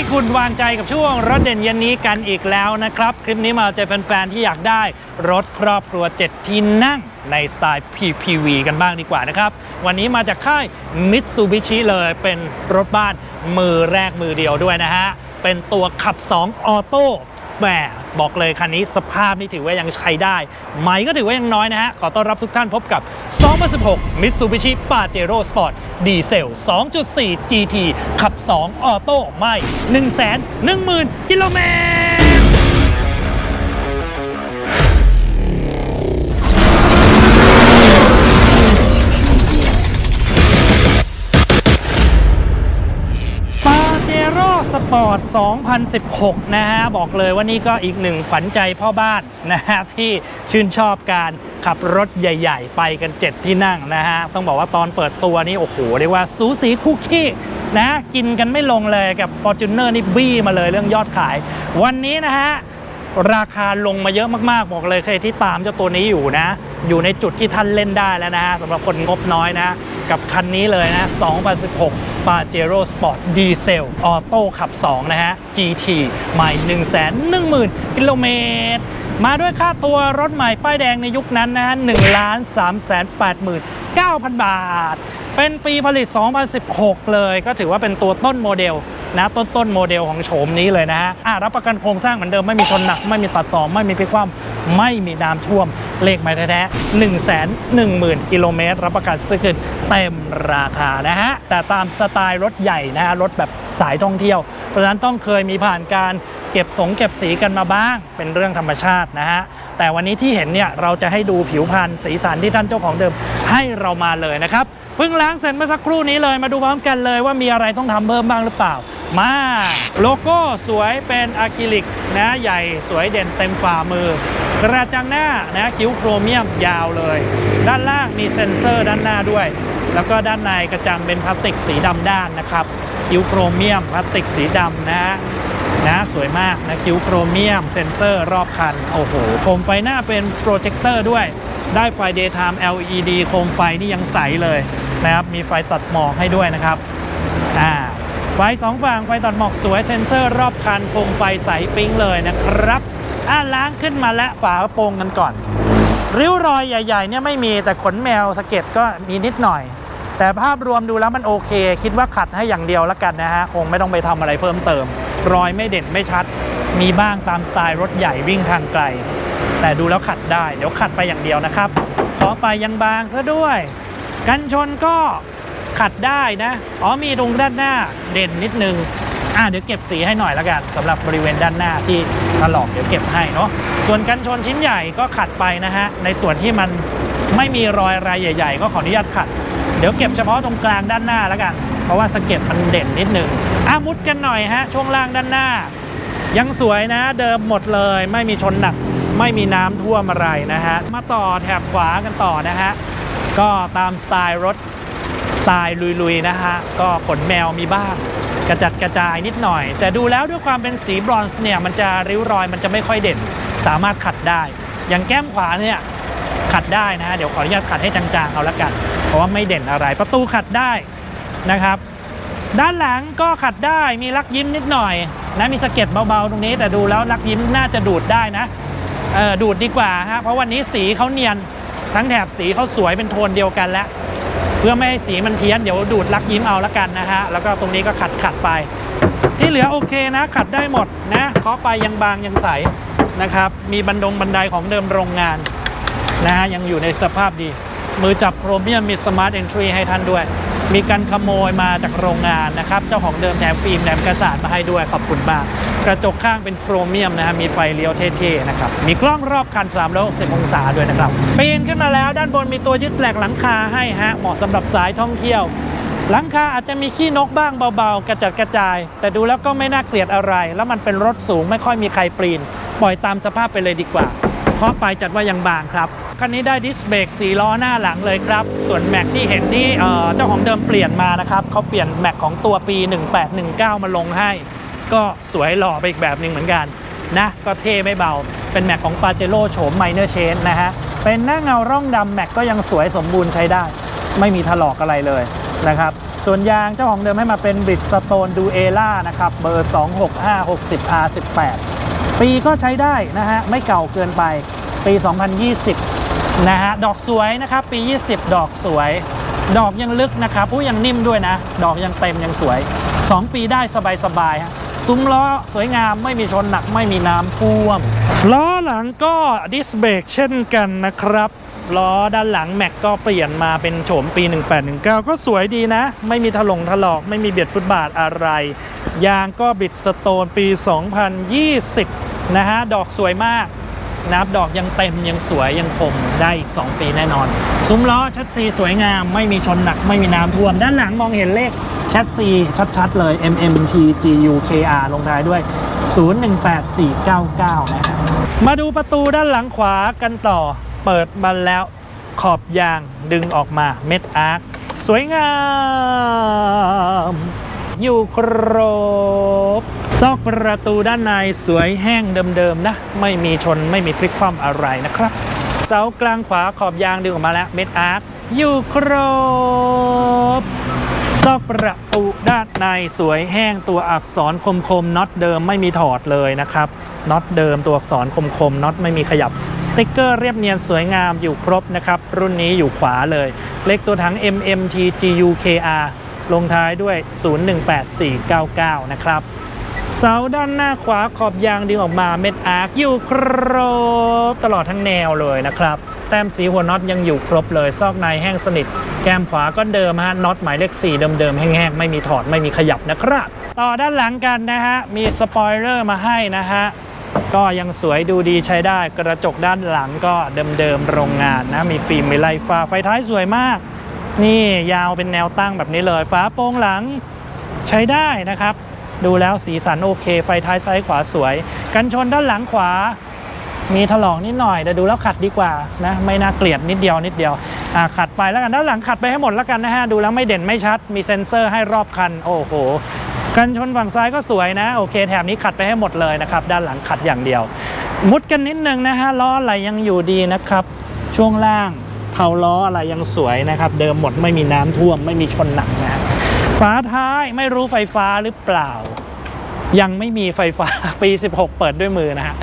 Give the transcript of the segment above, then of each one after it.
ที่คุณวางใจกับช่วงรถเด่นเย็นนี้กันอีกแล้วนะครับ คลิปนี้มาเจอแฟนๆ ที่อยากได้รถครอบครัว 7 ที่นั่งในสไตล์ PPV กันบ้างดีกว่านะครับ วันนี้มาจากค่าย Mitsubishi เลยเป็นรถบ้านมือแรกมือเดียวด้วยนะฮะ เป็นตัวขับ 2 ออโต้ แหมบอกเลยคันนี้สภาพนี่ถือว่ายังใช้ได้ ไหมก็ถือว่ายังน้อยนะฮะ ขอต้อนรับทุกท่านพบกับ 2016 Mitsubishi Pajero Sport ดีเซล 2.4 GT ขับ 2 ออโต้ไม่ 110,000กิโลเมตร ปอร์ต 2016 นะฮะ บอกเลยว่านี่ก็อีกหนึ่งขวัญใจพ่อบ้านนะฮะ ที่ชื่นชอบการขับรถใหญ่ ๆ ไปกัน 7 ที่นั่งนะฮะ ต้องบอกว่าตอนเปิดตัวนี่ โอ้โห เรียกว่าสูสีคู่ขี้นะ กินกันไม่ลงเลยกับ Fortuner นี่บี้มาเลยเรื่องยอดขาย วันนี้นะฮะราคาลงมาเยอะมากๆ บอกเลยใครที่ตามเจ้าตัวนี้อยู่นะ อยู่ในจุดที่ท่านเล่นได้แล้วนะฮะสำหรับคนงบน้อยนะ กับคันนี้เลยนะ 2016 Pajero Sport Diesel Auto ขับ 2 นะฮะ GT ใหม่ 110,000 กิโลเมตร มาด้วยค่าตัวรถใหม่ป้ายแดงในยุคนั้นนะฮะ1 3 8 9,000 บาท เป็นปีผลิต 2016 เลย ก็ถือว่าเป็นตัวต้นโมเดล นะต้นต้นโมเดลของโฉมนี้เลยนะฮะรับประกันโครงสร้างเหมือนเดิมไม่มีชนหนัก ไม่มีตัดต่อ ไม่มีพลิกคว่ำไม่มีน้ำท่วม เลขหมายแท้ๆ1 1 0 0 0 0กิโลเมตร รับประกันซื้อคืนเต็มราคานะฮะ แต่ตามสไตล์รถใหญ่นะฮะ รถแบบสายท่องเที่ยว เพราะฉะนั้นต้องเคยมีผ่านการเก็บสงเก็บสีกันมาบ้าง เป็นเรื่องธรรมชาตินะฮะ แต่วันนี้ที่เห็นเนี่ยเราจะให้ดูผิวพรรณสีสันที่ท่านเจ้าของเดิมให้เรามาเลยนะครับเพิ่งล้างเสร็จเมื่อสักครู่นี้เลยมาดูพร้อมกันเลยว่ามีอะไรต้องทำเพิ่มบ้างหรือเปล่า มาโลโก้สวยเป็นอะคริลิกนะใหญ่สวยเด่นเต็มฝ่ามือ กระจังหน้านะคิ้วโครเมียมยาวเลย ด้านล่างมีเซ็นเซอร์ด้านหน้าด้วย แล้วก็ด้านในกระจังเป็นพลาสติกสีดำด้านนะครับ คิ้วโครเมียมพลาสติกสีดำนะนะสวยมากนะคิ้วโครเมียม เซ็นเซอร์รอบคัน โอ้โหโคมไฟหน้าเป็นโปรเจคเตอร์ด้วย ได้ไฟ Daytime LED โคมไฟนี่ยังใสเลยนะครับ มีไฟตัดหมอกให้ด้วยนะครับอ่า ไฟสองฝั่งไฟตัดหมอกสวยเซ็นเซอร์รอบคันโคมไฟใสปิ๊งเลยนะครับอ่าล้างขึ้นมาและฝากระโปรงกันก่อน ริ้วรอยใหญ่ๆเนี่ยไม่มีแต่ขนแมวสะเก็ดก็มีนิดหน่อย แต่ภาพรวมดูแล้วมันโอเค คิดว่าขัดให้อย่างเดียวแล้วกันนะฮะ คงไม่ต้องไปทำอะไรเพิ่มเติม รอยไม่เด่นไม่ชัด มีบ้างตามสไตล์รถใหญ่วิ่งทางไกล แต่ดูแล้วขัดได้ เดี๋ยวขัดไปอย่างเดียวนะครับขอไปยังบางซะด้วย กันชนก็ ขัดได้นะ อ๋อมีตรงด้านหน้าเด่นนิดนึง อ่าเดี๋ยวเก็บสีให้หน่อยละกันสำหรับบริเวณด้านหน้าที่ถลอกเดี๋ยวเก็บให้เนาะส่วนกันชนชิ้นใหญ่ก็ขัดไปนะฮะในส่วนที่มันไม่มีรอยอะไรใหญ่ ๆ ก็ขออนุญาตขัด เดี๋ยวเก็บเฉพาะตรงกลางด้านหน้าแล้วกัน เพราะว่าสเก็ดมันเด่นนิดนึงอะมุดกันหน่อยฮะช่วงล่างด้านหน้า ยังสวยนะ เดิมหมดเลยไม่มีชนหนักไม่มีน้ำท่วมอะไรนะฮะ มาต่อแถบขวากันต่อนะฮะ ก็ตามสไตล์รถ ตล์ลุยๆนะฮะก็ขนแมวมีบ้างกระจัดกระจายนิดหน่อย แต่ดูแล้วด้วยความเป็นสีบรอนซ์เนี่ยมันจะริ้วรอยมันจะไม่ค่อยเด่น สามารถขัดได้ อย่างแก้มขวาเนี่ยขัดได้นะฮะเดี๋ยวขออนุญาตขัดให้จางๆเอาละกัน เพราะว่าไม่เด่นอะไร ประตูขัดได้นะครับ ด้านหลังก็ขัดได้มีลักยิ้มนิดหน่อยนะมีสะเก็ดเบาๆตรงนี้ แต่ดูแล้วลักยิ้มน่าจะดูดได้นะเออดูดดีกว่าฮะเพราะวันนี้สีเขาเนียนทั้งแถบสีเขาสวยเป็นโทนเดียวกันแล้ว เพื่อไม่ให้สีมันเพี้ยนเดี๋ยวดูดลักยิ้มเอาละกันนะฮะแล้วก็ตรงนี้ก็ขัดขัดไป ที่เหลือโอเคนะ ขัดได้หมดนะเคาะไปยังบางยังใสนะครับมีบันดงบันไดของเดิมโรงงานนะฮะยังอยู่ในสภาพดี มือจับโครเมียมมีสมาร์ทเอนทรีให้ท่านด้วย มีการขโมยมาจากโรงงานนะครับ เจ้าของเดิมแถมฟิล์มแถมกระสานมาให้ด้วยขอบคุณมาก กระจกข้างเป็นโครเมียมนะฮะมีไฟเลี้ยวเท่ๆนะครับ มีกล้องรอบคัน 360 องศาด้วยนะครับปีนขึ้นมาแล้วด้านบนมีตัวยึดแหลกหลังคาให้ฮะเหมาะสำหรับสายท่องเที่ยว หลังคาอาจจะมีขี้นกบ้างเบาๆ กระจัดกระจาย แต่ดูแล้วก็ไม่น่าเกลียดอะไร แล้วมันเป็นรถสูงไม่ค่อยมีใครปีนปล่อยตามสภาพไปเลยดีกว่าเพราะไปจัดว่ายังบางครับ คันนี้ได้ดิสเบรก4ล้อหน้าหลังเลยครับ ส่วนแม็กที่เห็นนี่เจ้าของเดิมเปลี่ยนมานะครับเขาเปลี่ยนแม็กของตัวปี 1819 มาลงให้ ก็สวยหล่อไปอีกแบบหนึ่งเหมือนกันนะก็เท่ไม่เบา เป็นแม็กของปาเจโร่โฉมไมเนอร์เชนนะฮะ เป็นหน้าเงาร่องดำแม็กก็ยังสวยสมบูรณ์ใช้ได้ ไม่มีถลอกอะไรเลยนะครับ ส่วนยางเจ้าของเดิมให้มาเป็นบริดสโตนดูเอล่านะครับ เบอร์ 26560 R18 ปีก็ใช้ได้นะฮะ ไม่เก่าเกินไปปี 2020 นะฮะดอกสวยนะครับปี 20 ดอกสวย ดอกยังลึกนะครับผู้ยังนิ่มด้วยนะ ดอกยังเต็มยังสวย 2 ปีได้สบายๆฮะซุ้มล้อสวยงามไม่มีชนหนักไม่มีน้ำท่วม ล้อหลังก็ดิสเบรกเช่นกันนะครับล้อด้านหลังแม็กก็เปลี่ยนมาเป็นโฉมปี 1819 ก็สวยดีนะ ไม่มีถลงถลอกไม่มีเบียดฟุตบาทอะไร ยางก็บิดสโตนปี 2020 นะฮะ ดอกสวยมาก นับดอกยังเต็มยังสวยยังคมได้อีก 2 ปีแน่นอน ซุ้มล้อชัดซีสวยงาม ไม่มีชนหนักไม่มีน้ำท่วม ด้านหลังมองเห็นเลขชัดซีชัดๆเลย MMT GUKR ลงท้ายด้วย 018499 นะครับมาดูประตูด้านหลังขวากันต่อเปิดมาแล้วขอบยางดึงออกมาเม็ดอาร์คสวยงาม อยู่ครบ ซอกประตูด้านในสวยแห้งเดิมๆนะ ไม่มีชนไม่มีพลิกคว่ำอะไรนะครับ เสากลางขวาขอบยางดึงออกมาแล้วเม็ดอาร์คอยู่ครบซอกประตูด้านในสวยแห้งตัวอักษรคมๆน็อตเดิมไม่มีถอดเลยนะครับน็อตเดิมตัวอักษรคมๆน็อตไม่มีขยับสติกเกอร์เรียบเนียนสวยงามอยู่ครบนะครับรุ่นนี้อยู่ขวาเลย เลขตัวถัง MMT GUKR ลงท้ายด้วย 018499 นะครับ เสาด้านหน้าขวาขอบยางดึงออกมาเม็ดอาร์คอยู่ครบตลอดทั้งแนวเลยนะครับ แต้มสีหัวน็อตยังอยู่ครบเลย ซอกในแห้งสนิท แก้มขวาก็เดิมฮะน็อตหมายเลข4เดิมๆแห้งๆ ไม่มีถอดไม่มีขยับนะครับ ต่อด้านหลังกันนะฮะ มีสปอยเลอร์มาให้นะฮะ ก็ยังสวยดูดีใช้ได้กระจกด้านหลังก็เดิมๆโรงงานนะ มีฟิล์มมีไลฟ้าไฟท้ายสวยมาก นี่ยาวเป็นแนวตั้งแบบนี้เลยฝาโปร่งหลังใช้ได้นะครับ ดูแล้วสีสันโอเค ไฟท้ายซ้ายขวาสวย กันชนด้านหลังขวา มีถลอกนิดหน่อย แต่ดูแล้วขัดดีกว่านะไม่น่าเกลียดนิดเดียวนิดเดียวขัดไปแล้วกันด้านหลังขัดไปให้หมดแล้วกันนะฮะดูแล้วไม่เด่นไม่ชัด มีเซ็นเซอร์ให้รอบคัน โอ้โหกันชนฝั่งซ้ายก็สวยนะโอเคแถบนี้ขัดไปให้หมดเลยนะครับด้านหลังขัดอย่างเดียว มุดกันนิดนึงนะฮะล้ออะไรยังอยู่ดีนะครับ ช่วงล่างเผาล้ออะไรยังสวยนะครับ เดิมหมดไม่มีน้ำท่วมไม่มีชนหนักนะฮะ ฝาท้ายไม่รู้ไฟฟ้าหรือเปล่า ยังไม่มีไฟฟ้าปี 16 เปิดด้วยมือนะฮะ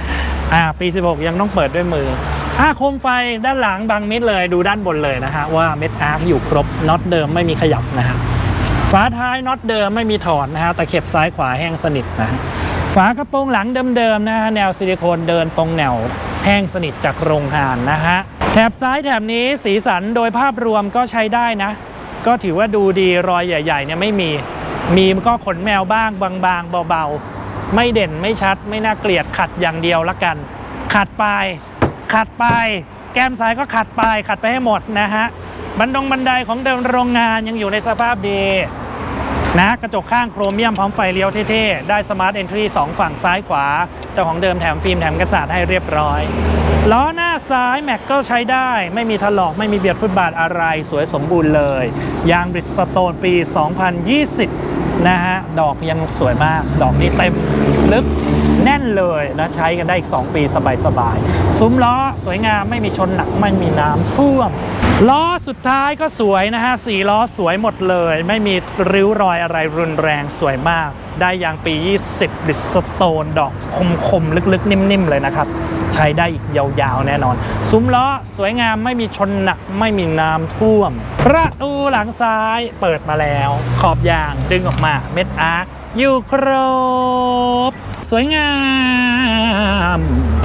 อ่าปี 16 ยังต้องเปิดด้วยมืออ่าโคมไฟด้านหลังบางเมิดเลยดูด้านบนเลยนะฮะว่าเม็ดอาร์คอยู่ครบน็อตเดิมไม่มีขยับนะฮะฝาท้ายน็อตเดิมไม่มีถอดนะฮะตะเข็บซ้ายขวาแห้งสนิทนะฮะฝากระโปรงหลังเดิมๆนะฮะแนวซิลิโคนเดินตรงแนวแห้งสนิทจากโรงงานนะฮะแถบซ้ายแถบนี้สีสันโดยภาพรวมก็ใช้ได้นะ ก็ถือว่าดูดีรอยใหญ่ๆเนี่ยไม่มี มีก็ขนแมวบ้างบางๆเบาๆ ไม่เด่นไม่ชัด ไม่น่าเกลียดขัดอย่างเดียวละกัน ขัดไปขัดไปแก้มซ้ายก็ขัดไปขัดไปให้หมดนะฮะบันดงบันไดของเดิมโรงงานยังอยู่ในสภาพดี นะกระจกข้างโครเมียมพร้อมไฟเลี้ยวเท่ๆ ได้สมาร์ทเอนทรีสองฝั่งซ้ายขวา เจ้าของเดิมแถมฟิล์มแถมกันศาสตร์ให้เรียบร้อย ล้อหน้าซ้ายแม็กก็ใช้ได้ ไม่มีถลอกไม่มีเบียดฟุตบาทอะไรสวยสมบูรณ์เลย ยางบริสโตนปี 2020 นะฮะ ดอกยังสวยมาก ดอกนี้เต็มลึกแน่นเลยนะใช้กันได้อีก 2 ปีสบายๆ ซุ้มล้อสวยงามไม่มีชนหนักไม่มีน้ำท่วม ล้อสุดท้ายก็สวยนะฮะสีล้อสวยหมดเลย ไม่มีริ้วรอยอะไรรุนแรงสวยมาก ได้ยางปี 20 บิสโตน ดอกคมๆ ลึกๆ นิ่มๆ เลยนะครับ ใช้ได้อีกยาวๆ แน่นอน ซุ้มล้อสวยงามไม่มีชนหนักไม่มีน้ำท่วม ประตูหลังซ้ายเปิดมาแล้ว ขอบยางดึงออกมาเม็ดอาร์คอยู่ครบ สวยงาม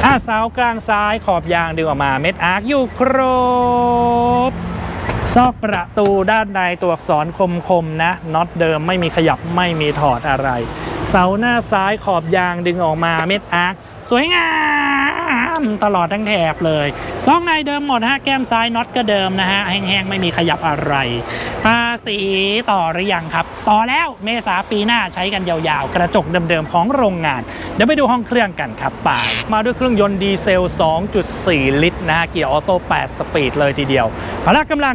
อ่าเสากลางซ้ายขอบยางดึงออกมาเม็ดอาร์คอยู่ครบ ซอกประตูด้านในตัวอักษรคมๆนะน็อตเดิมไม่มีขยับไม่มีถอดอะไร เสาหน้าซ้ายขอบยางดึงออกมาเม็ดอาร์คสวยงามตลอดทั้งแถบเลยซองในเดิมหมดฮะแก้มซ้ายน็อตก็เดิมนะฮะแห้งๆไม่มีขยับอะไร ภาษีต่อหรือยังครับ ต่อแล้วเมษาปีหน้าใช้กันยาวๆ กระจกเดิมๆ ของโรงงาน เดี๋ยวไปดูห้องเครื่องกันครับไปมาด้วยเครื่องยนต์ดีเซล 2.4 ลิตรนะฮะเกียร์ออโต้ 8 สปีดเลยทีเดียว พละกำลัง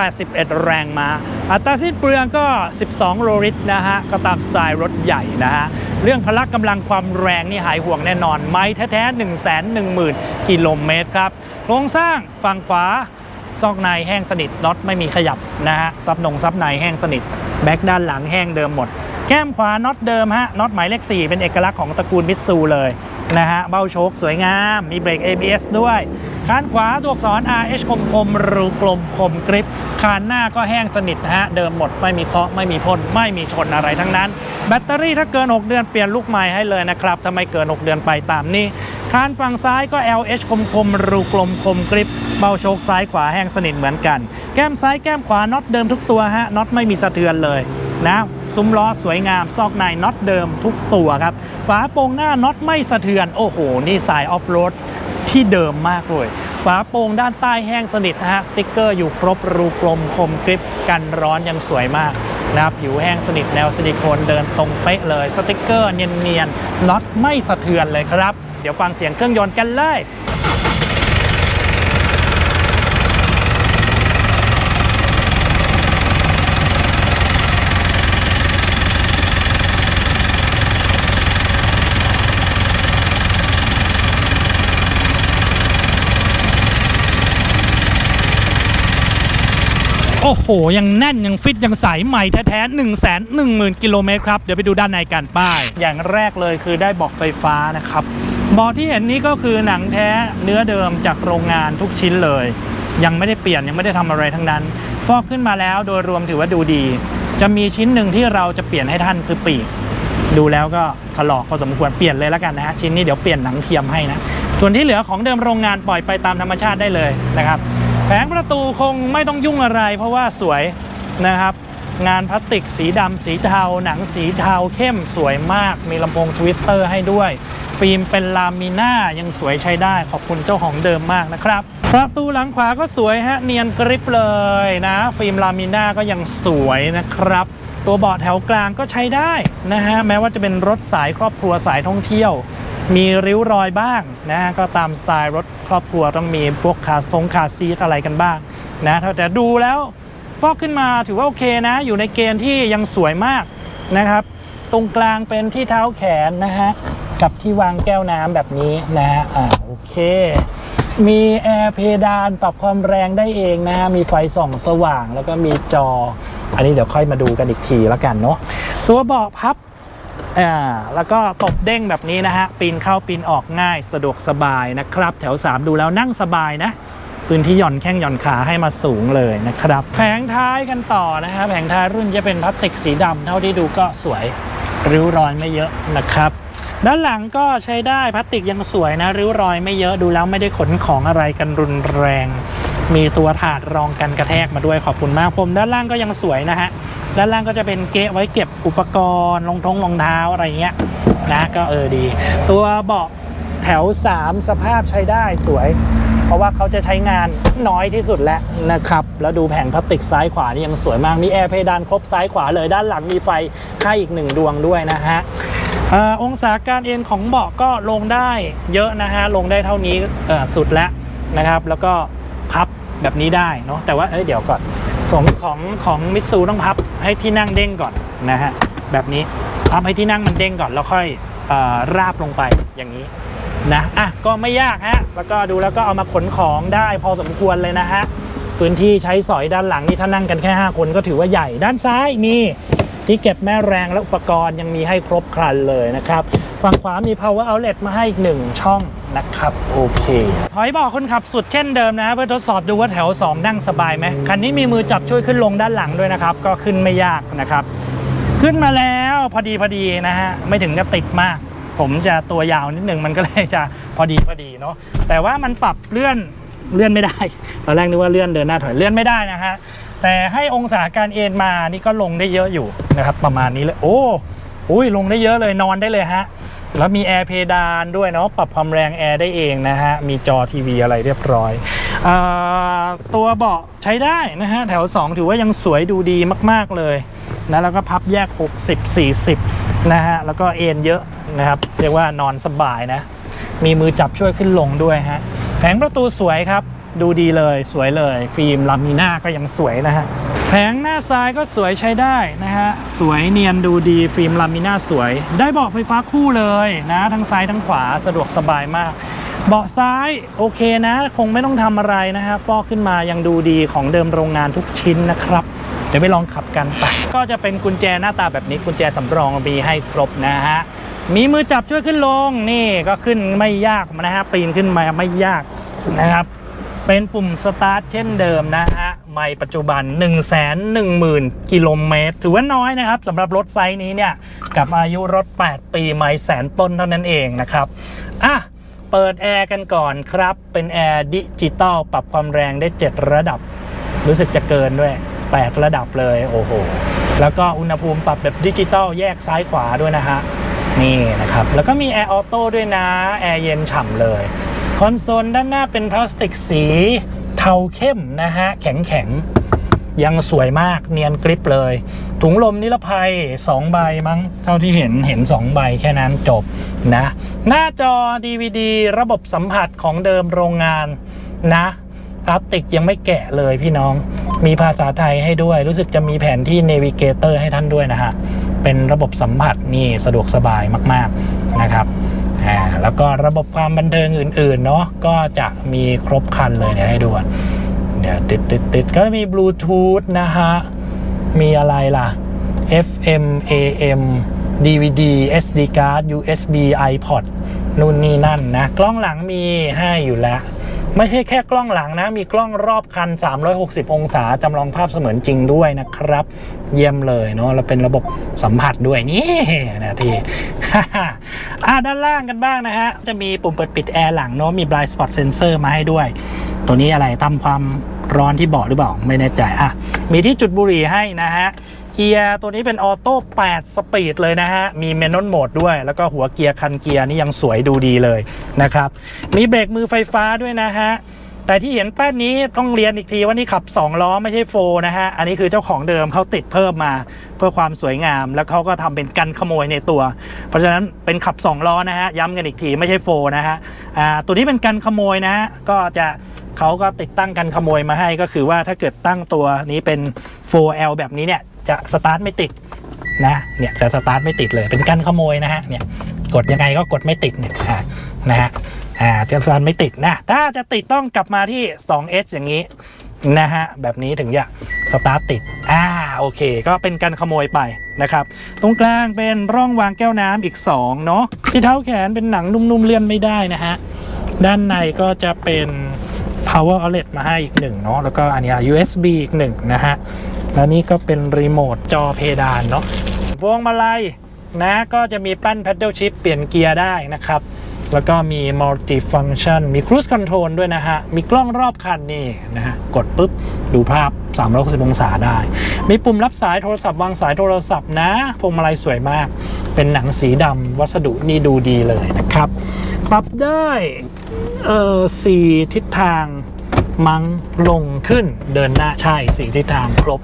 181 แรงม้าอัตราสิ้นเปลืองก็ 12 โลลิตรนะฮะ ก็ตามสไตล์รถใหญ่นะฮะ เรื่องพละกำลังความแรงนี่หายห่วงแน่นอน ไม้แท้ๆ 1 1 0 0 0 0 กิโลเมตรครับ โครงสร้างฝั่งขวา ซอกในแห้งสนิทน็อตไม่มีขยับนะฮะซับนงซับในแห้งสนิทแบ็กด้านหลังแห้งเดิมหมด แก้มขวาน็อตเดิมฮะน็อตหมายเลข 4 เป็นเอกลักษณ์ของตระกูลมิตซูเลยนะฮะเบ้าโชคสวยงาม มีเบรก ABS ด้วยคานขวาตัวอักษร RH คมคมรูกลมคมกริปคานหน้าก็แห้งสนิทฮะเดิมหมดไม่มีเคาะไม่มีพ่นไม่มีชนอะไรทั้งนั้น แบตเตอรี่ถ้าเกิน 6 เดือนเปลี่ยนลูกใหม่ให้เลยนะครับถ้าไมเกิน 6 เดือนไปตามนี้ คานฝั่งซ้ายก็ LH คมคมรูกลมคมกริปเบาโชกซ้ายขวาแห้งสนิทเหมือนกัน แก้มซ้ายแก้มขวาน็อตเดิมทุกตัวฮะน็อตไม่มีสะเทือนเลยนะซุ้มล้อสวยงาม ซอกในน็อตเดิมทุกตัวครับ ฝาโปร่งหน้าน็อตไม่สะเทือน โอ้โห นี่สายออฟโรด ที่เดิมมากเลย ฝาโปร่งด้านใต้แห้งสนิทนะฮะสติกเกอร์อยู่ครบรูกลมคมกริบกันร้อนยังสวยมากนะครับผิวแห้งสนิทแนวซิลิโคนเดินตรงเป๊ะเลยสติกเกอร์เนียนๆน็อตไม่สะเทือนเลยครับ เดี๋ยวฟังเสียงเครื่องยนต์กันเลย โอ้โห ยังแน่น ยังฟิต ยังใสใหม่แท้ๆ1 1 0 0 0 0 กิโลเมตรครับ เดี๋ยวไปดูด้านในกันป้าย อย่างแรกเลยคือได้บอกไฟฟ้านะครับบอกที่เห็นนี้ก็คือหนังแท้เนื้อเดิมจากโรงงานทุกชิ้นเลย ยังไม่ได้เปลี่ยนยังไม่ได้ทำอะไรทั้งนั้น ฟอกขึ้นมาแล้วโดยรวมถือว่าดูดี จะมีชิ้นหนึ่งที่เราจะเปลี่ยนให้ท่านคือปีก ดูแล้วก็ถลอกพอสมควรเปลี่ยนเลยแล้วกันนะฮะชิ้นนี้เดี๋ยวเปลี่ยนหนังเทียมให้นะส่วนที่เหลือของเดิมโรงงานปล่อยไปตามธรรมชาติได้เลยนะครับ ผงประตูคงไม่ต้องยุ่งอะไร เพราะว่าสวยนะครับ งานพลาสติกสีดำสีเทา หนังสีเทาเข้มสวยมาก มีลำโพงทวิตเตอร์ให้ด้วย ฟิล์มเป็นลามิน่ายังสวยใช้ได้ขอบคุณเจ้าของเดิมมากนะครับ ประตูหลังขวาก็สวยฮะเนียนกริบเลยนะ ฟิล์มลามิน่าก็ยังสวยนะครับ ตัวเบาะแถวกลางก็ใช้ได้นะฮะแม้ว่าจะเป็นรถสายครอบครัวสายท่องเที่ยว มีริ้วรอยบ้างนะฮะก็ตามสไตล์รถครอบครัวต้องมีพวกขาทรงขาซีทอะไรกันบ้างนะแต่ดูแล้วฟอกขึ้นมาถือว่าโอเคนะ อยู่ในเกณฑ์ที่ยังสวยมากนะครับ ตรงกลางเป็นที่เท้าแขนนะฮะกับที่วางแก้วน้ำแบบนี้นะฮะอ่าโอเค มีแอร์เพดานปรับความแรงได้เองนะฮะมีไฟส่องสว่างแล้วก็มีจอ อันนี้เดี๋ยวค่อยมาดูกันอีกทีแล้วกันเนาะตัวเบาะพับ อ่าแล้วก็ตบเด้งแบบนี้นะฮะ ปีนเข้าปีนออกง่ายสะดวกสบายนะครับ แถว 3 ดูแล้วนั่งสบายนะพื้นที่หย่อนแข้งหย่อนขาให้มาสูงเลยนะครับ แผงท้ายกันต่อนะฮะแผงท้ายรุ่นจะเป็นพลาสติกสีดำเท่าที่ดูก็สวยริ้วรอยไม่เยอะนะครับ ด้านหลังก็ใช้ได้พลาสติกยังสวยนะ ริ้วรอยไม่เยอะดูแล้วไม่ได้ขนของอะไรกันรุนแรง มีตัวถาดรองกันกระแทกมาด้วยขอบคุณมากผมด้านล่างก็ยังสวยนะฮะด้านล่างก็จะเป็นเกะไว้เก็บอุปกรณ์รองท้องรองเท้าอะไรเงี้ยนะก็เออดี ตัวเบาะแถว 3 สภาพใช้ได้สวย เพราะว่าเขาจะใช้งานน้อยที่สุดแล้วนะครับ แล้วดูแผงพลาสติกซ้ายขวานี่ยังสวยมาก มีแอร์เพดานครบซ้ายขวาเลยด้านหลังมีไฟให้อีกหนึ่งดวงด้วยนะฮะอองศาการเอ็นของเบาะก็ลงได้เยอะนะฮะลงได้เท่านี้สุดแล้วนะครับ แล้วก็ พับแบบนี้ได้เนาะแต่ว่าเอ้ยเดี๋ยวก่อนของของของมิตซูต้องพับให้ที่นั่งเด้งก่อนนะฮะแบบนี้พับให้ที่นั่งมันเด้งก่อนแล้วค่อยอราบลงไปอย่างนี้นะอะก็ไม่ยากฮะแล้วก็ดูแล้วก็เอามาขนของได้พอสมควรเลยนะฮะพื้นที่ใช้สอยด้านหลังนี่ถ้านั่งกันแค่ 5 คนก็ถือว่าใหญ่ด้านซ้ายมีที่เก็บแม่แรงและอุปกรณ์ยังมีให้ครบครันเลยนะครับ ฝั่งขวามี power outlet มาให้อีกหนึ่งช่อง นะครับโอเค ถอยบอกคนขับสุดเช่นเดิมนะ เพื่อทดสอบดูว่าแถว 2 นั่งสบายไหมคันนี้มีมือจับช่วยขึ้นลงด้านหลังด้วยนะครับ ก็ขึ้นไม่ยากนะครับ ขึ้นมาแล้วพอดีพอดีนะฮะไม่ถึงกับติดมาก ผมจะตัวยาวนิดนึงมันก็เลยจะพอดีพอดีเนาะแต่ว่ามันปรับเลื่อนเลื่อนไม่ได้ ตอนแรกนึกว่าเลื่อนเดินหน้าถอยเลื่อนไม่ได้นะฮะแต่ให้องศาการเอ็นมานี่ก็ลงได้เยอะอยู่นะครับ ประมาณนี้เลยโอ้อุ้ยลงได้เยอะเลยนอนได้เลยฮะ แล้วมีแอร์เพดานด้วยเนาะปรับความแรงแอร์ได้เองนะฮะ มีจอทีวีอะไรเรียบร้อยอตัวเบาะใช้ได้นะฮะ แถว 2 ถือว่ายังสวยดูดีมากๆเลยนะแล้วก็พับแยก 60 40 นะฮะ แล้วก็เอ็นเยอะนะครับ เรียกว่านอนสบายนะ มีมือจับช่วยขึ้นลงด้วยฮะ แผงประตูสวยครับ ดูดีเลยสวยเลย ฟิล์มลามิน่าก็ยังสวยนะฮะแผงหน้าซ้ายก็สวยใช้ได้นะฮะสวยเนียนดูดีฟิล์มลามิน่าสวย ได้เบาะไฟฟ้าคู่เลยนะ ทั้งซ้ายทั้งขวาสะดวกสบายมาก เบาะซ้ายโอเคนะ คงไม่ต้องทำอะไรนะฮะฟอกขึ้นมายังดูดีของเดิมโรงงานทุกชิ้นนะครับเดี๋ยวไปลองขับกันไปก็จะเป็นกุญแจหน้าตาแบบนี้กุญแจสำรองมีให้ครบนะฮะมีมือจับช่วยขึ้นลงนี่ก็ขึ้นไม่ยากนะฮะปีนขึ้นมาไม่ยากนะครับ เป็นปุ่มสตาร์ทเช่นเดิมนะฮะไม่ปัจจุบัน 1 1 0 0 0 0 กิโลเมตร ถือว่าน้อยนะครับสำหรับรถไซส์นี้เนี่ย กับอายุรถ 8 ปีไม่แสนต้นเท่านั้นเองนะครับ อะ เปิดแอร์กันก่อนครับ เป็นแอร์ดิจิตอลปรับความแรงได้ 7 ระดับ รู้สึกจะเกินด้วย 8 ระดับเลย โอ้โห แล้วก็อุณหภูมิปรับแบบดิจิตอลแยกซ้ายขวาด้วยนะฮะ นี่นะครับ แล้วก็มีแอร์ออโต้ด้วยนะ แอร์เย็นฉ่ำเลย อนโซลด้านหน้าเป็นพลาสติกสีเทาเข้มนะฮะ แข็งแข็งๆยังสวยมากเนียนกริปเลย ถุงลมนิรภัย 2 ใบมั้ง เท่าที่เห็นเห็น 2 ใบแค่นั้นจบนะ หน้าจอ DVD ระบบสัมผัสของเดิมโรงงานนะพลาสติกยังไม่แกะเลยพี่น้อง มีภาษาไทยให้ด้วย รู้สึกจะมีแผนที่ Navigator ให้ท่านด้วยนะฮะ เป็นระบบสัมผัสนี่สะดวกสบายมาก ๆ นะครับ อ่าแล้วก็ระบบความบันเทิงอื่นๆเนาะก็จะมีครบครันเลยเนี่ยให้ดูก่อนเดี๋ยวติดติดติดก็มีบลูทูธนะฮะ มีอะไรล่ะ FM AM DVD SD card USB iPod นู่นนี่นั่นนะ กล้องหลังมีให้อยู่แล้ว ไม่ใช่แค่กล้องหลังนะ มีกล้องรอบคัน 360 องศาจำลองภาพเสมือนจริงด้วยนะครับ เยี่ยมเลยเนาะแล้วเป็นระบบสัมผัสด้วยนี่นะทีอ่าด้านล่างกันบ้างนะฮะ จะมีปุ่มเปิดปิดแอร์หลังเนาะมี blind spot sensor มาให้ด้วย ตัวนี้อะไรทำความร้อนที่เบาะหรือเปล่าไม่แน่ใจอะมีที่จุดบุหรี่ให้นะฮะ เกียร์ตัวนี้เป็นออโต้8สปีดเลยนะฮะ มีเมนน l โหมดด้วย แล้วก็หัวเกียร์คันเกียร์นี่ยังสวยดูดีเลยนะครับ มีเบรกมือไฟฟ้าด้วยนะฮะแต่ที่เห็นแป้นนี้ต้องเรียนอีกทีว่านี่ขับ 2 ล้อไม่ใช่โฟนะฮะ อันนี้คือเจ้าของเดิมเขาติดเพิ่มมา เพื่อความสวยงาม แล้วเขาก็ทำเป็นกันขโมยในตัว เพราะฉะนั้นเป็นขับ 2 ล้อนะฮะ ย้ำกันอีกทีไม่ใช่โฟนะฮะอ่าตัวนี้เป็นกันขโมยนะฮะก็จะเขาก็ติดตั้งกันขโมยมาให้ก็คือว่าถ้าเกิดตั้งตัวนี้เป็น 4L แบบนี้เนี่ย จะสตาร์ทไม่ติดนะเนี่ยจะสตาร์ทไม่ติดเลยเป็นกันขโมยนะฮะเนี่ยกดยังไงก็กดไม่ติดเนี่ยนะฮะอ่าจะสตาร์ทไม่ติดนะถ้าจะติดต้องกลับมาที่ 2H อย่างนี้นะฮะแบบนี้ถึงจะสตาร์ทติดอ่าโอเค ก็เป็นการขโมยไปนะครับ ตรงกลางเป็นร่องวางแก้วน้ำอีก 2 เนาะที่เท้าแขนเป็นหนังนุ่มๆเลื่อนไม่ได้นะฮะด้านในก็จะเป็น power outlet มาให้อีกหนึ่งเนาะแล้วก็อันนี้ USB อีกหนึ่งนะฮะ แล้วนี่ก็เป็นรีโมทจอเพดานเนาะพวงมาลัยนะก็จะมีแป้น paddle shift เปลี่ยนเกียร์ได้นะครับ แล้วก็มี multi function มี cruise control ด้วยนะฮะ มีกล้องรอบคันนี่นะฮะ กดปุ๊บ ดูภาพ 360 องศาได้ มีปุ่มรับสายโทรศัพท์ วางสายโทรศัพท์นะพวงมาลัยสวยมาก เป็นหนังสีดำวัสดุนี่ดูดีเลยนะครับ ปรับได้เอ่อสี่ทิศทาง มังลงขึ้นเดินหน้าใช่สีทิศทางครบ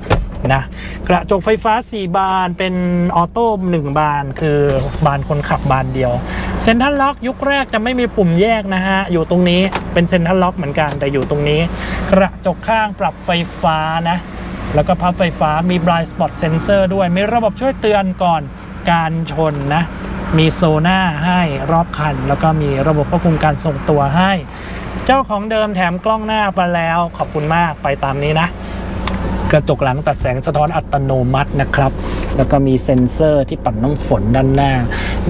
นะกระจกไฟฟ้า 4 บานเป็นออโต้1บาน คือบานคนขับบานเดียวเซ็นทรัลล็อกยุคแรกจะไม่มีปุ่มแยกนะฮะ อยู่ตรงนี้เป็นเซ็นทรัลล็อกเหมือนกันแต่อยู่ตรงนี้ กระจกข้างปรับไฟฟ้านะ แล้วก็พับไฟฟ้ามี blind spot sensor ด้วย มีระบบช่วยเตือนก่อนการชนนะ มีโซน่าให้รอบคัน แล้วก็มีระบบควบคุมการทรงตัวให้ เจ้าของเดิมแถมกล้องหน้าไปแล้วขอบคุณมากไปตามนี้นะ กระจกหลังตัดแสงสะท้อนอัตโนมัตินะครับ แล้วก็มีเซ็นเซอร์ที่ปัดน้ำฝนด้านหน้า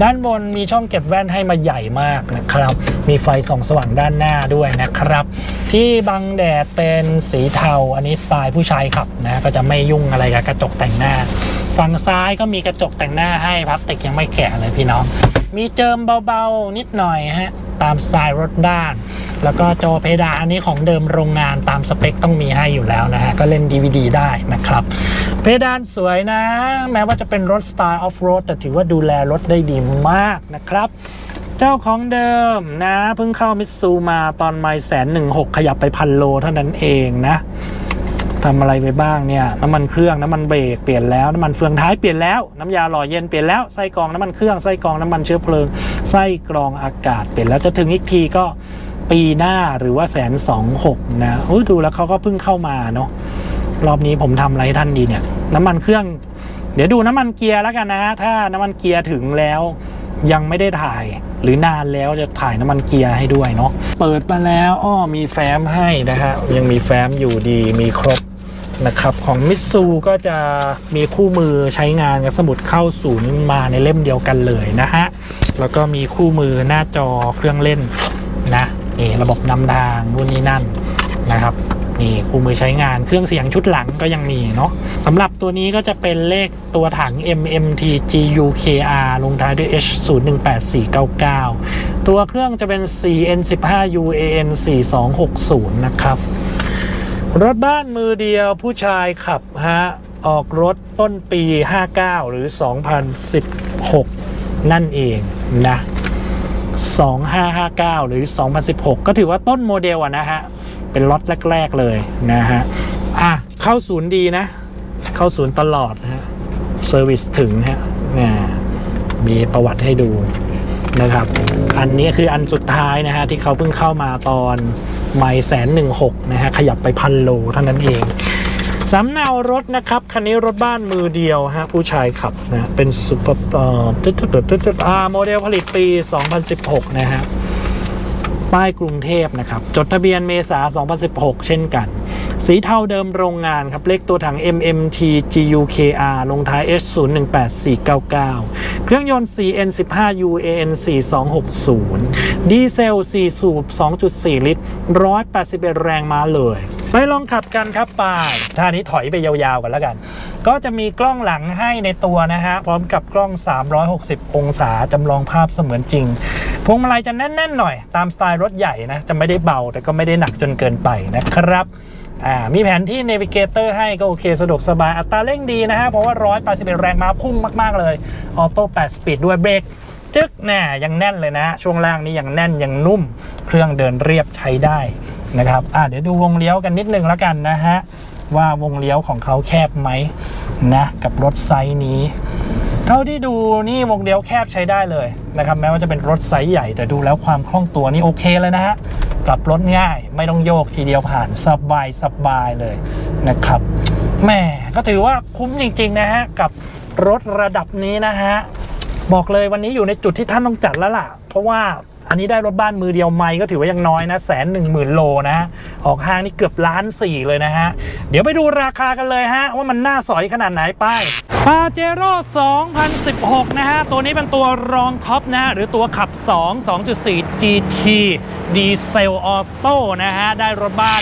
ด้านบนมีช่องเก็บแว่นให้มาใหญ่มากนะครับ มีไฟส่องสว่างด้านหน้าด้วยนะครับ ที่บังแดดเป็นสีเทาอันนี้สไตล์ผู้ชายขับนะก็จะไม่ยุ่งอะไรกับกระจกแต่งหน้าฝั่งซ้ายก็มีกระจกแต่งหน้าให้พลาสติกยังไม่แกะเลยพี่น้อง มีเจิมเบาๆนิดหน่อยฮะ ตามสไตล์รถบ้าน แล้วก็จอเพดานอันนี้ของเดิมโรงงานตามสเปคต้องมีให้อยู่แล้วนะฮะ ก็เล่น DVD ได้นะครับ เพดานสวยนะ แม้ว่าจะเป็นรถสไตล์ออฟโรดแต่ถือว่าดูแลรถได้ดีมากนะครับเจ้าของเดิมนะเพิ่งเข้ามิตซูมาตอนไม่แสนหนึ่งหกขยับไปพันโลเท่านั้นเองนะทำอะไรไปบ้างเนี่ยน้ำมันเครื่องน้ำมันเบรกเปลี่ยนแล้วน้ำมันเฟืองท้ายเปลี่ยนแล้วน้ำยาหล่อเย็นเปลี่ยนแล้วไส้กรองน้ำมันเครื่องไส้กรองน้ำมันเชื้อเพลิงไส้กรองอากาศเปลี่ยนแล้วจะถึงอีกทีก็ ปีหน้าหรือว่าแสนสองหกนะดูแล้วเขาก็เพิ่งเข้ามาเนาะรอบนี้ผมทำอะไรท่านดีเนี่ย น้ำมันเครื่อง เดี๋ยวดูน้ำมันเกียร์แล้วกันนะ ถ้าน้ำมันเกียร์ถึงแล้วยังไม่ได้ถ่ายหรือนานแล้วจะถ่ายน้ำมันเกียร์ให้ด้วยเนาะเปิดมาแล้วอ้อมีแฟ้มให้นะฮะยังมีแฟ้มอยู่ดีมีครบนะครับของมิตซูก็จะมีคู่มือใช้งานกับสมุดเข้าศูนย์มาในเล่มเดียวกันเลยนะฮะ แล้วก็มีคู่มือหน้าจอเครื่องเล่นนะ นี่ระบบนำทางนู่นนี่นั่นนะครับนี่คู่มือใช้งานเครื่องเสียงชุดหลังก็ยังมีเนาะสำหรับตัวนี้ก็จะเป็นเลขตัวถัง MMT GUKR ลงท้ายด้วย H 0 1 8 4 9 9 ตัวเครื่องจะเป็น CN15 UAN 4260 นะครับ รถบ้านมือเดียวผู้ชายขับฮะ ออกรถต้นปี 59 หรือ 2016 นั่นเองนะ 2559 หรือ 2016 ก็ถือว่าต้นโมเดลอะนะฮะ เป็นล็อตแรก ๆ เลยนะฮะ อะ เข้าศูนย์ดีนะ เข้าศูนย์ตลอดนะฮะเซอร์วิสถึงฮะเนี่ยมีประวัติให้ดูนะครับ อันนี้คืออันสุดท้ายนะฮะ ที่เขาเพิ่งเข้ามาตอนไม่แสนหนึ่งหกนะฮะ ขยับไปพันโลเท่านั้นเอง สำเนารถนะครับคันนี้รถบ้านมือเดียวฮะผู้ชายขับนะเป็นซุปเปอร์เอ่อตึ๊ดตึ๊ดตึ๊ดตึ๊ดตึ๊ดอ่าโมเดลผลิตปี 2016 นะฮะป้ายกรุงเทพนะครับ จดทะเบียนเมษา 2016 เช่นกัน สีเทาเดิมโรงงานครับเลขตัวถัง MMT GUKR ลงท้าย H 0 1 8 4 9 9 เครื่องยนต์ CN15 UAN 4260 ดีเซล 4 สูบ 2.4 ลิตร 181 แรงม้าเลยไปลองขับกันครับป้ายท่านี้ถอยไปยาวๆกันแล้วกัน ก็จะมีกล้องหลังให้ในตัวนะฮะ พร้อมกับกล้อง 360 องศาจำลองภาพเสมือนจริง พวงมาลัยจะแน่นๆหน่อย ตามสไตล์รถใหญ่นะ จะไม่ได้เบาแต่ก็ไม่ได้หนักจนเกินไปนะครับ อ่ามีแผนที่ Navigator ให้ก็โอเคสะดวกสบายอัตราเร่งดีนะฮะ เพราะว่า 181 แรงม้าพุ่งมาก ๆ เลยออโต้8สปีดด้วยเบรกจึ๊กแน่ยังแน่นเลยนะ ช่วงล่างนี้ยังแน่นยังนุ่ม เครื่องเดินเรียบใช้ได้นะครับอ่าเดี๋ยวดูวงเลี้ยวกันนิดนึงแล้วกันนะฮะ ว่าวงเลี้ยวของเขาแคบไหมนะกับรถไซส์นี้ เท่าที่ดูนี่วงเลี้ยวแคบใช้ได้เลยนะครับแม้ว่าจะเป็นรถไซส์ใหญ่แต่ดูแล้วความคล่องตัวนี่โอเคเลยนะฮะ กลับรถง่าย ไม่ต้องโยกทีเดียวผ่านสบายสบายเลยนะครับแม่ก็ถือว่าคุ้มจริง ๆ นะฮะ กับรถระดับนี้นะฮะ บอกเลยวันนี้อยู่ในจุดที่ท่านต้องจัดแล้วล่ะ เพราะว่าอันนี้ได้รถบ้านมือเดียวไม่ก็ถือว่ายังน้อยนะแสนหนึ่งหมื่นโลนะ ออกห้างนี่เกือบล้านสี่เลยนะฮะ เดี๋ยวไปดูราคากันเลยฮะ ว่ามันน่าสอยขนาดไหนป้ายปาเจโร่2016 นะฮะ ตัวนี้เป็นตัวรองท็อปนะฮะหรือตัวขับ 2 2.4 GT ดีเซลออโต้นะฮะ ได้รถบ้าน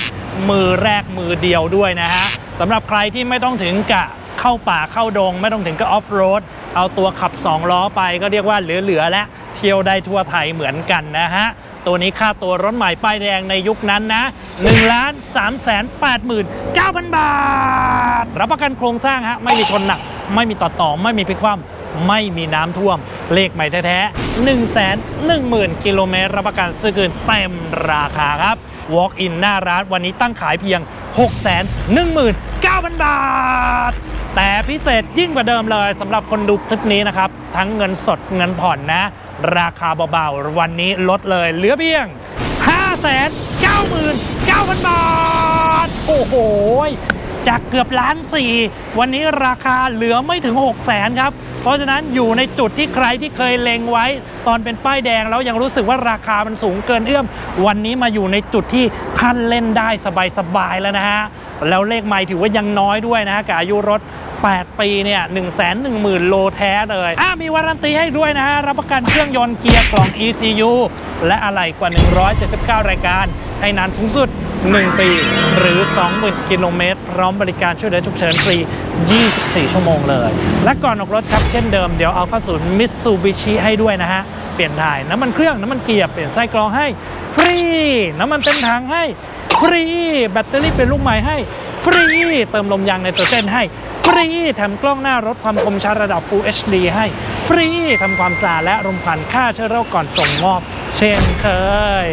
มือแรกมือเดียวด้วยนะฮะสำหรับใครที่ไม่ต้องถึงกะเข้าป่าเข้าดง ไม่ต้องถึงกับออฟโรด เอาตัวขับ 2 ล้อไปก็เรียกว่าเหลือ ๆ และเที่ยวได้ทั่วไทยเหมือนกันนะฮะ ตัวนี้ค่าตัวรถใหม่ป้ายแดงในยุคนั้นนะ1ล้าน3แสน8หมื่น9,000 บาท รับประกันโครงสร้างฮะ ไม่มีชนหนัก ไม่มีต่อต่อ ไม่มีพลิกคว่ำ ไม่มีน้ำท่วม เลขใหม่แท้ๆ1 1 0 0 0 0 กิโลเมตรรับประกันซื้อคืนเต็มราคาครับ Walk in หน้าร้านวันนี้ตั้งขายเพียง 6 1 9 0 0 0 บาท แต่พิเศษยิ่งกว่าเดิมเลยสำหรับคนดูคลิปนี้นะครับ ทั้งเงินสดเงินผ่อนนะ ราคาเบาๆ วันนี้ลดเลยเหลือเพียง 599,000 บาท โอ้โหจากเกือบล้านสี่วันนี้ราคาเหลือไม่ถึง 6 0แสนครับ เพราะฉะนั้นอยู่ในจุดที่ใครที่เคยเล็งไว้ ตอนเป็นป้ายแดงแล้วยังรู้สึกว่าราคามันสูงเกินเอื้อม วันนี้มาอยู่ในจุดที่ท่านเล่นได้สบายๆแล้วนะฮะแล้วเลขไม่ถือว่ายังน้อยด้วยนะฮะกับอายุรถ 8 ปีเนี่ย1 1 0 0 0 0 โลแท้เลยอะมีวารันตีให้ด้วยนะฮะ รับประกันเครื่องยนต์เกียร์กล่อง ECU และอะไหล่กว่า 179 รายการ ให้นานสูงสุด 1 ปี หรือ 20,000 กิโลเมตร พร้อมบริการช่วยเหลือฉุกเฉินฟรี 24 ชั่วโมงเลย และก่อนออกรถครับ เช่นเดิมเดี๋ยวเอาเข้าศูนย์มิตซูบิชิให้ด้วยนะฮะ เปลี่ยนถ่ายน้ำมันเครื่อง น้ำมันเกียร์เปลี่ยนไส้กรองให้ ฟรี น้ำมันเต็มถังให้ ฟรี แบตเตอรี่เป็นลูกใหม่ให้ ฟรี เติมลมยางในตัวเจนให้ฟรีแถมกล้องหน้ารถความคมชัดระดับ Full HD ให้ ฟรีทำความสะอาดและรมควันฆ่าเชื้อโรคก่อนส่งมอบ เช่นเคย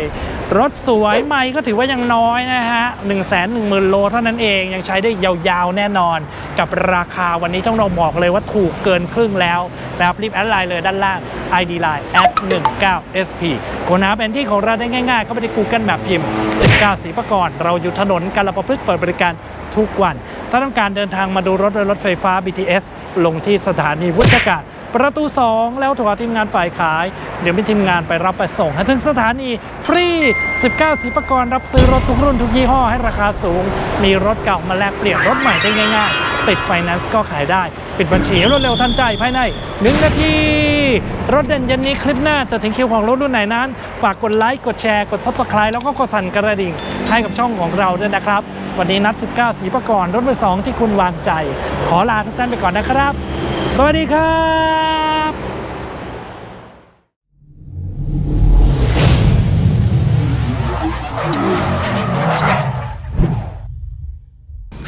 รถสวยใหม่ก็ถือว่ายังน้อยนะฮะ 1 1 0 0 0 0 โลเท่านั้นเองยังใช้ได้ยาวๆ แน่นอน กับราคาวันนี้ต้องเราบอกเลยว่าถูกเกินครึ่งแล้วนะครับรีบแอดไลน์เลยด้านล่าง ID Line แอด19 SP ค้นหาเป็นที่ของเราได้ง่ายๆ เข้าไปที่ Google แบบพิมพ์ 19สีประกรเราอยู่ถนนกาลประพฤกษ์เปิดบริการทุกวัน ถ้าต้องการเดินทางมาดูรถโดยรถไฟฟ้า BTS ลงที่สถานีวุฒากาศ ประตู 2 แล้วโทรหาทีมงานฝ่ายขาย เดี๋ยวมีทีมงานไปรับไปส่งให้ถึงสถานีฟรี 19สีประกรณ์รับซื้อรถทุกรุ่นทุกยี่ห้อให้ราคาสูง มีรถเก่ามาแลกเปลี่ยนรถใหม่ได้ง่ายๆ ติดไฟแนนซ์ก็ขายได้ ปิดบัญชีรวดเร็วทันใจภายใน 1 นาที รถเด่นย็นนี้คลิปหน้าจะถึงคิวของรถรุ่นไหนนั้น ฝากกดไลค์กดแชร์กด Subscribe แล้วก็กดสั่นกระดิ่งให้กับช่องของเราด้วยนะครับ วันนี้นัด 19 สีประกรณ์รถมือสองที่คุณวางใจ ขอลาทุกท่านไปก่อนนะครับ สวัสดีครับ